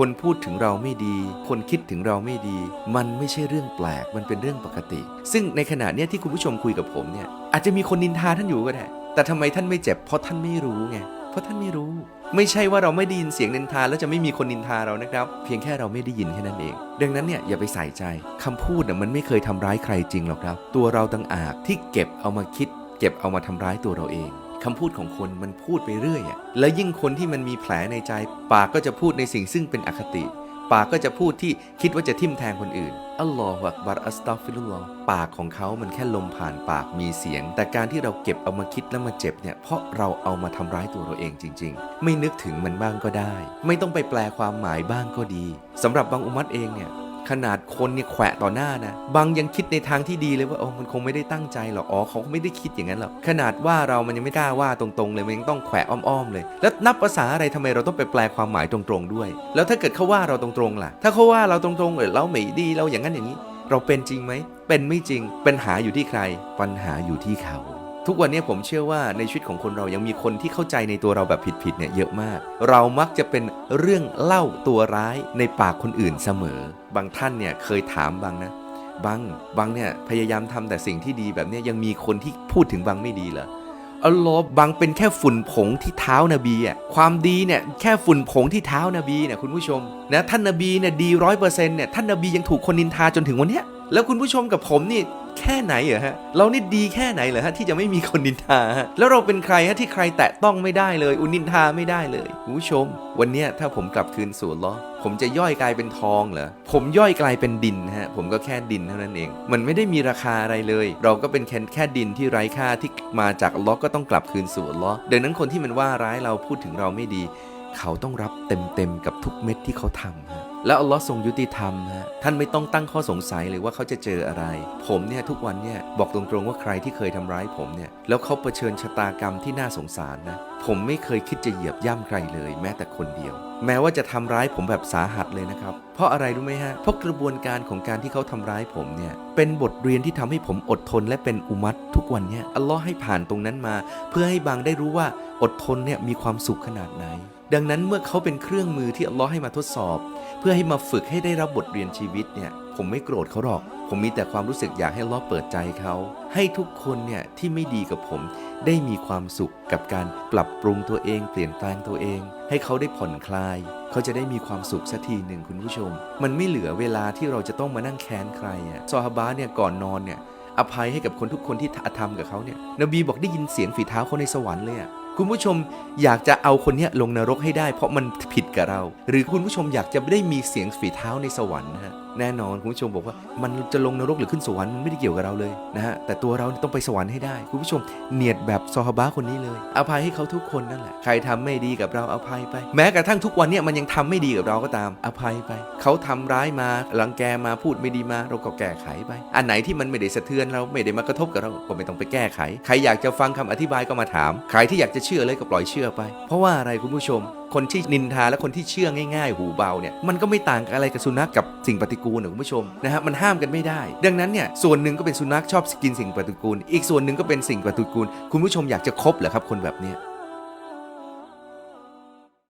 คนพูดถึงเราไม่ดี คนคิดถึงเราไม่ดี มันไม่ใช่เรื่องแปลก มันเป็นเรื่องปกติ ซึ่งในขณะเนี้ยที่คุณผู้ชมคุยกับผมเนี่ย อาจจะมีคนนินทาท่านอยู่ก็ได้ แต่ทำไมท่านไม่เจ็บ เพราะท่านไม่รู้ไง เพราะท่านไม่รู้ ไม่ใช่ว่าเราไม่ได้ยินเสียงนินทาแล้วจะไม่มีคนนินทาเรานะครับ เพียงแค่เราไม่ได้ยินแค่นั้นเอง ดังนั้นเนี่ยอย่าไปใส่ใจคำพูดน่ะมันไม่เคยทำร้ายใครจริงหรอกครับ ตัวเราต่างอากที่เก็บเอามาคิด เก็บเอามาทำร้ายตัวเราเอง คำพูดของคนมันพูดไปเรื่อยอะแล้วยิ่งคนที่มันมีแผลในใจ ปากก็จะพูดในสิ่งซึ่งเป็นอคติ ปากก็จะพูดที่คิดว่าจะทิ่มแทงคนอื่น อัลลอฮฺอักบัรอัสตัฟฟิรุลลอฮปากของเขามันแค่ลมผ่านปากมีเสียง แต่การที่เราเก็บเอามาคิดแล้วมาเจ็บเนี่ยเพราะเราเอามาทำร้ายตัวเราเองจริง ๆ ไม่นึกถึงมันบ้างก็ได้ ไม่ต้องไปแปลความหมายบ้างก็ดีสำหรับบางอุมัตเองเนี่ย ขนาดคนเนี่ยแขวะต่อหน้านะ บางยังคิดในทางที่ดีเลยว่าโอ้มันคงไม่ได้ตั้งใจหรอก อ๋อเขาไม่ได้คิดอย่างนั้นหรอก ขนาดว่าเรามันยังไม่กล้าว่าตรงๆเลย มันยังต้องแขวะอ้อมๆเลย แล้วนับภาษาอะไรทำไมเราต้องไปแปลความหมายตรงๆด้วย แล้วถ้าเกิดเขาว่าเราตรงๆล่ะ ถ้าเขาว่าเราตรงๆเออเราไม่ดีเราอย่างนั้นอย่างนี้ เราเป็นจริงไหม เป็นไม่จริง ปัญหาอยู่ที่ใคร ปัญหาอยู่ที่เขา ทุกวันนี้ผมเชื่อว่าในชีวิตของคนเรายังมีคนที่เข้าใจในตัวเราแบบผิดๆเนี่ยเยอะมาก เรามักจะเป็นเรื่องเล่าตัวร้ายในปากคนอื่นเสมอ บางท่านเนี่ยเคยถามบางนะบางบางเนี่ยพยายามทำแต่สิ่งที่ดีแบบนี้ยังมีคนที่พูดถึงบางไม่ดีเหรออัลลอฮ์บางเป็นแค่ฝุ่นผงที่เท้านบีอะความดีเนี่ยแค่ฝุ่นผงที่เท้านบีเนี่ยคุณผู้ชมนะท่านนบีเนี่ยดีร้อยเปอร์เซ็นต์เนี่ยท่านนบียังถูกคนนินทาจนถึงวันเนี้ย แล้วคุณผู้ชมกับผมนี่แค่ไหนเหรอฮะ เรานี่ดีแค่ไหนเหรอฮะที่จะไม่มีคนนินทาฮะแล้วเราเป็นใครฮะที่ใครแตะต้องไม่ได้เลย อุนินทาไม่ได้เลยคุณผู้ชม วันนี้ถ้าผมกลับคืนสู่ลลอผมจะย่อยกลายเป็นทองเหรอ ผมย่อยกลายเป็นดินฮะ ผมก็แค่ดินเท่านั้นเอง มันไม่ได้มีราคาอะไรเลย เราก็เป็นแค่แค่ดินที่ไร้ค่าที่มาจากลลอก็ต้องกลับคืนสู่ลลอดังนั้นคนที่มันว่าร้ายเราพูดถึงเราไม่ดี เขาต้องรับเต็มๆกับทุกเม็ดที่เขาทำฮะ แล้วอัลลอฮ์ทรงยุติธรรมฮะท่านไม่ต้องตั้งข้อสงสัยเลยว่าเขาจะเจออะไร ผมเนี่ยทุกวันเนี่ยบอกตรงๆว่าใครที่เคยทำร้ายผมเนี่ยแล้วเขาเผชิญชะตากรรมที่น่าสงสารนะผมไม่เคยคิดจะเหยียบย่ำใครเลย แม้แต่คนเดียว แม้ว่าจะทำร้ายผมแบบสาหัสเลยนะครับ เพราะอะไรรู้ไหมฮะเพราะกระบวนการของการที่เขาทำร้ายผมเนี่ยเป็นบทเรียนที่ทำให้ผมอดทนและเป็นอุมัตทุกวันเนี่ยอัลลอฮ์ให้ผ่านตรงนั้นมา เพื่อให้บางได้รู้ว่าอดทนเนี่ยมีความสุขขนาดไหน ดังนั้นเมื่อเขาเป็นเครื่องมือที่อัลลอฮ์ให้มาทดสอบ เพื่อให้มาฝึกให้ได้รับบทเรียนชีวิตเนี่ยผมไม่โกรธเขาหรอก ผมมีแต่ความรู้สึกอยากให้ลลอเปิดใจเขา ให้ทุกคนเนี่ยที่ไม่ดีกับผมได้มีความสุขกับการปรับปรุงตัวเอง เปลี่ยนแปลงตัวเอง ให้เขาได้ผ่อนคลาย เขาจะได้มีความสุขสักทีหนึ่งคุณผู้ชม มันไม่เหลือเวลาที่เราจะต้องมานั่งแค้นใครอะซอฮาบะเนี่ยก่อนนอนเนี่ยอภัยให้กับคนทุกคนที่ทำกับเขาเนี่ยนบีบอกได้ยินเสียงฝีเท้าเขาในสวรรค์เลยอะ คุณผู้ชมอยากจะเอาคนนี้ลงนรกให้ได้ เพราะมันผิดกับเรา หรือคุณผู้ชมอยากจะไม่ได้มีเสียงฝีเท้าในสวรรค์นะฮะแน่นอนคุณผู้ชมบอกว่ามันจะลงนรกหรือขึ้นสวรรค์มันไม่ได้เกี่ยวกับเราเลยนะฮะแต่ตัวเราต้องไปสวรรค์ให้ได้ คุณผู้ชมเนียดแบบซอฮาบะคนนี้เลยอภัยให้เขาทุกคนนั่นแหละใครทำไม่ดีกับเราอภัยไป แม้กระทั่งทุกวันเนี่ยมันยังทำไม่ดีกับเราก็ตามอภัยไป เขาทำร้ายมารังแกมาพูดไม่ดีมาเราก็แก้ไขไป อันไหนที่มันไม่ได้สะเทือนเราไม่ได้มากระทบกับเราก็ไม่ต้องไปแก้ไข ใครอยากจะฟังคำอธิบายก็มาถาม ใครที่อยากจะเชื่อเลยก็ปล่อยเชื่อไป เพราะว่าอะไรคุณผู้ชม คนที่นินทาและคนที่เชื่อง่าย ๆ หูเบาเนี่ยมันก็ไม่ต่างกับอะไรกับสุนัขกับสิ่งปฏิกูลนะคุณผู้ชมนะฮะมันห้ามกันไม่ได้ ดังนั้นเนี่ยส่วนหนึ่งก็เป็นสุนัขชอบกินสิ่งปฏิกูล อีกส่วนหนึ่งก็เป็นสิ่งปฏิกูล คุณผู้ชมอยากจะคบเหรอครับคนแบบเนี้ย